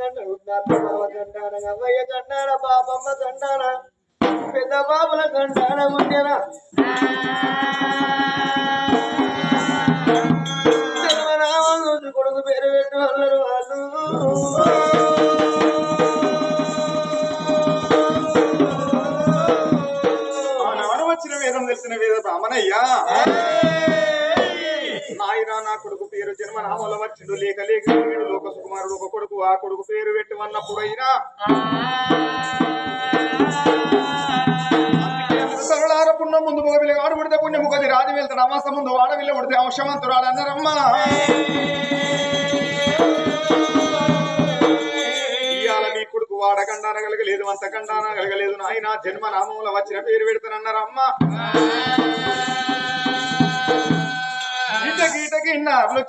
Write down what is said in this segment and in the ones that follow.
పట్టం గంటలు బావ గంటాన అవ్వయ్య గంటాన బాబమ్మ పెద్ద బాబుల గంటాన ఉండేనా కొడుకు పేరు పెట్టు వాళ్ళు వాళ్ళు వచ్చిన వేదం తెలిసిన వేద బ్రాహ్మణయ్యా. జన్మ నామల వచ్చిండు లేక లేక వీడు లోక సుకుమారుడు ఒక కొడుకు ఆ కొడుకు పేరు పెట్టమన్నప్పుడు అయినా పుణ్యం ముందు మగ పిల్లగా ఆడు పుడితే పుణ్యం కొద్ది రాజు వెళ్తాడు అమాస ముందు ఆడవిల్ల పుడితే అంశవంతురాడు అన్నారమ్మా ఇవాళ నీ కొడుకు వాడకండాన కలగలేదు అంత కండాన కలగలేదు నాయన. జన్మ నామంలో వచ్చిన పేరు పెడతానన్నారమ్మా గీట గీట గిన్నారులు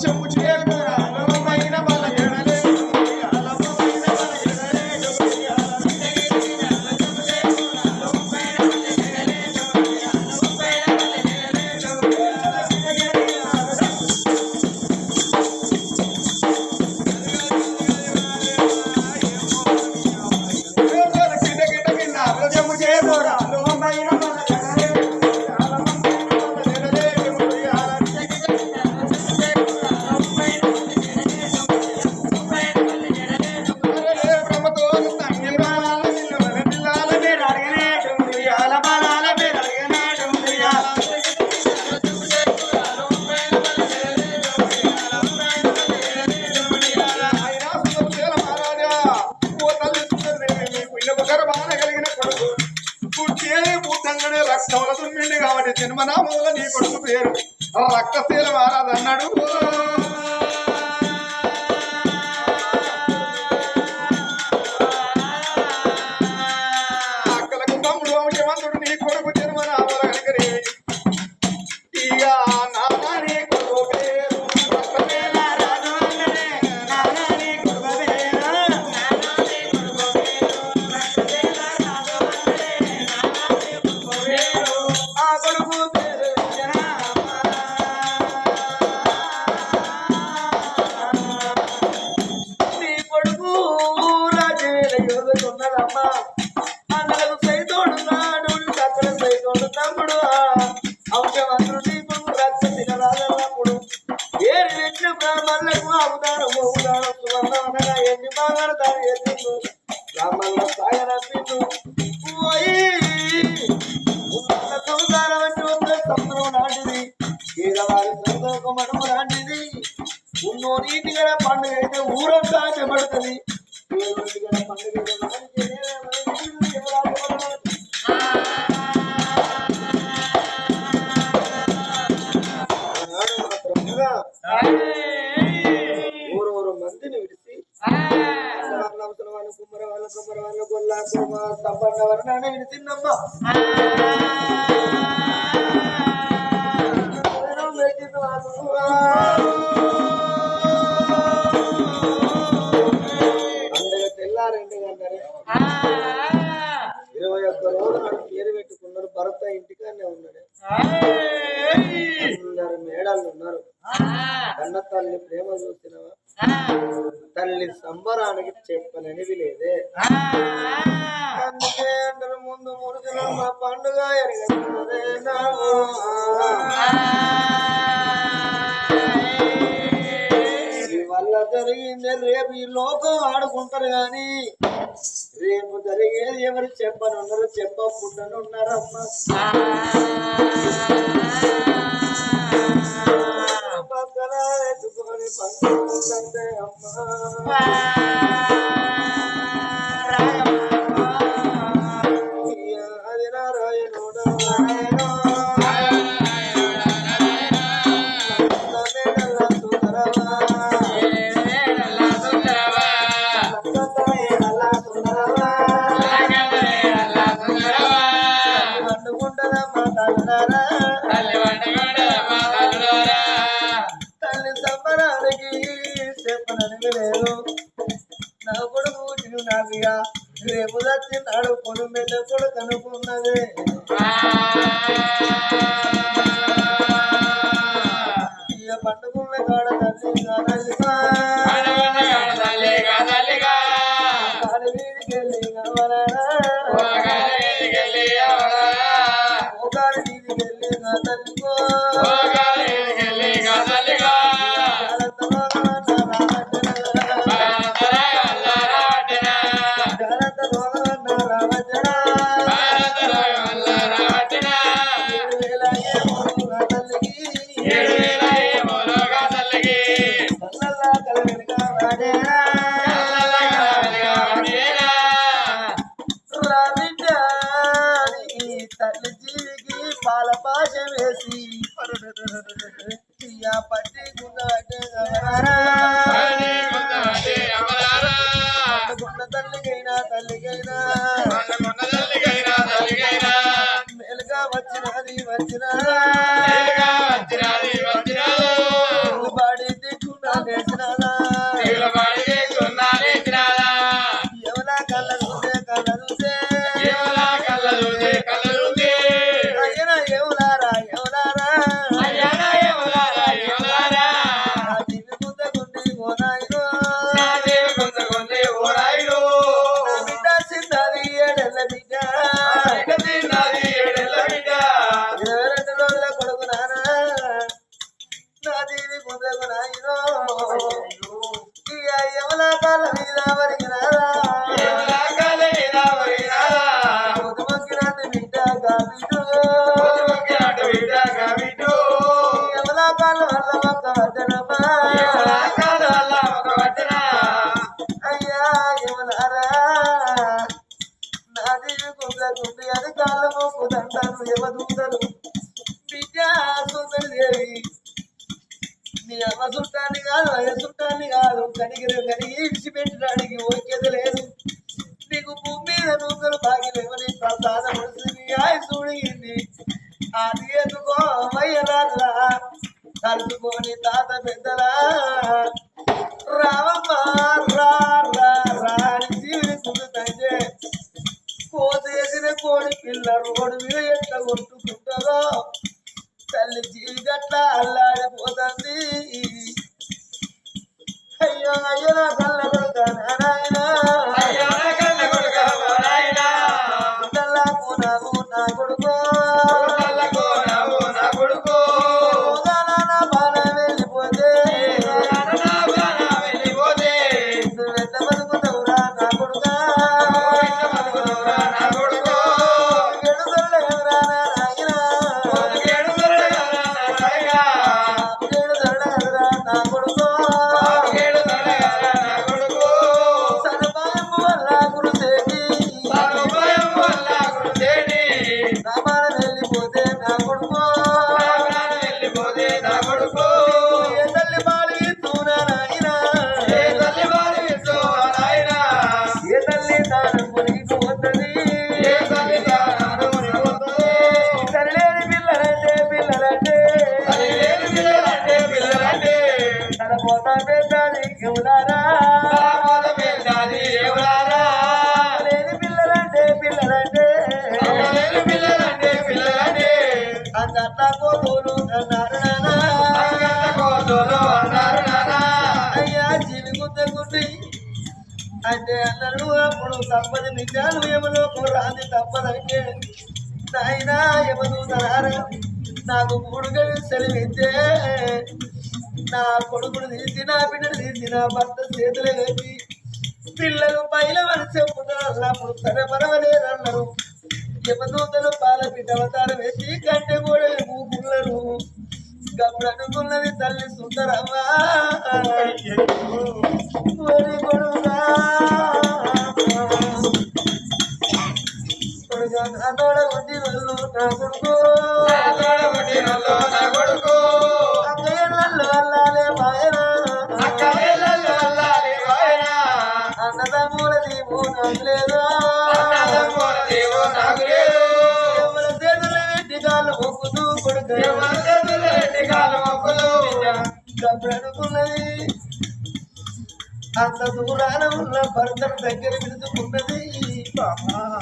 కాబట్టి నీ కొడుకు పేరు. రక్తశీల మహారాజు ఏడు బ్రాహ్మణులకు ఎన్ని బాగాలు తాను ఎత్తిండు బ్రాహ్మణుల సాగనంపిండు పోయి సంసారం అంటే ఒక సముద్రం లాంటిది పేదవారి సంతోషం మనుము లాంటిది ఉన్నో నీటి పండుగ అయితే ఊరంతా చెబడుతుంది ఊరూరు మందిని విడిచి వాళ్ళ కుమ్మర వాళ్ళ కుమ్మర వాళ్ళ గొల్ల కుమ్మ సంపన్న వారు ఇరవై ఒక్క రోజులు పేరు పెట్టుకున్నారు భర్త ఇంటికానే ఉన్నాడు. ఉన్నారు మేడలు ఉన్నారు. అన్న తల్లి ప్రేమ చూసినవా? తల్లి సంబరానికి చెప్పననివి లేదే. అందుకే ముందు మురుసిన మా పండుగ జరిగింది వల్ల జరిగిందే రేపు ఈ లోకం ఆడుకుంటారు కానీ రేపు జరిగేది ఎవరు చెప్పనున్నారు చెప్పకుండానున్నారమ్మా da da da ఎక్కడ కనుక్కున్నది. ఇక పండుకున్న కాడ తల్లి కాదలిగా దూకలు బాగిలేవని ప్రసాద ముడిసియాయి చూడింది అది ఎదుకో అమ్మయ్య రాజులా తలుచుకొని తాత పెద్దలా. పెద్దాది ఎవరారా? పెద్దాది ఎవరారా? లేని పిల్లలంటే పిల్లలంటే. అమ్మలేని పిల్లలంటే పిల్లలంటే. అందట్లా కోతులు అన్నారు కోతులు అన్నారు అయ్యా జీవి గుద్దకుండి అంటే అన్నారు అప్పుడు తప్పది నిజాలు ఏమలో రాంది తప్పదంటే. నాయనా యమదూతరారా నాకు మూడు గడి సెలవిస్తే. నా కొడుకును తీసి నా బిడ్డను తీసి నా భర్త చేతులు వేసి పిల్లలు పైల అని చెప్పుతారు అప్పుడు సరే పర్వాలేదన్నారు. యమదూతలు పాల బిడ్డ అవతారం వేసి కంటే కూడా ఊపున్నారు గప్పుడు అనుకున్నది తల్లి సుందరమ్మా. ఒరి నా తోడ ఉండి వెళ్ళు నా కొడుకు. నా తోడ పుట్టినోళ్ళు నా కొడుకు. అంత దూరాన ఉన్న భర్తను దగ్గర పిలుచుకున్నది నారా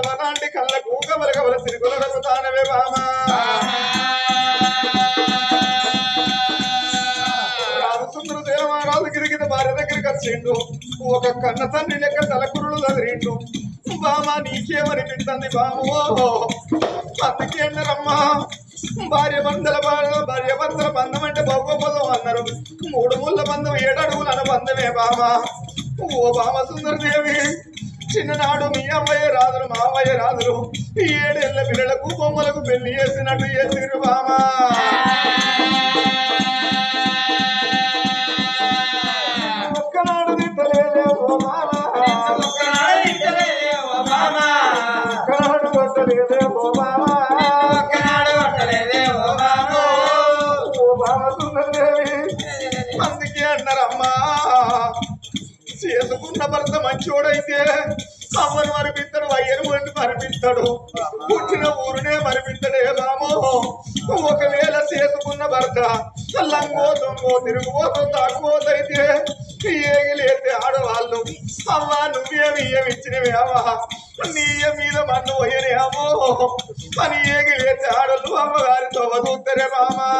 ఎర్రలవ లాంటి కళ్ళ కూక కవల సిరుగుల రగుతానవే బామా రామచంద్ర దేవరాజు గిరిగిన భార్య దగ్గరికి వచ్చిండు. ఒక కన్న తండ్రి లెక్క తలకురులు చదిరిండు బామా నీకేమనిపిస్తుంది బాము అందుకే భార్య బంధల భార్య బంధల బంధం అంటే బొగ్గ పదం అన్నారు. మూడు ముళ్ళ బంధం ఏడడుగులు అన్న బంధమే బామా ఓ బామ సుందరదేవి చిన్ననాడు మీ అమ్మయ్య రాజులు మా అమ్మయ్య రాజులు ఈ ఏడేళ్ళ పిల్లలకు బొమ్మలకు పెళ్ళి చేసినట్టు చేసిరు బామా. చూడైతే అమ్మను మరిపిస్తాడు అయ్యను వండి మరిపిస్తాడు పుట్టిన ఊరునే మరిపించడే రామో ఒకవేళ చేసుకున్న భర్త లంగో దొంగో తిరుగుబోతో తాకుపోతైతే ఏగిలేస్తే ఆడవాళ్ళు అమ్మా నువ్వేమి ఏమి అమ్మా నీ మీద మన్ను పోయనే అమ్మో అని ఏగిలేతే ఆడళ్ళు అమ్మగారితో వదుతరే మామా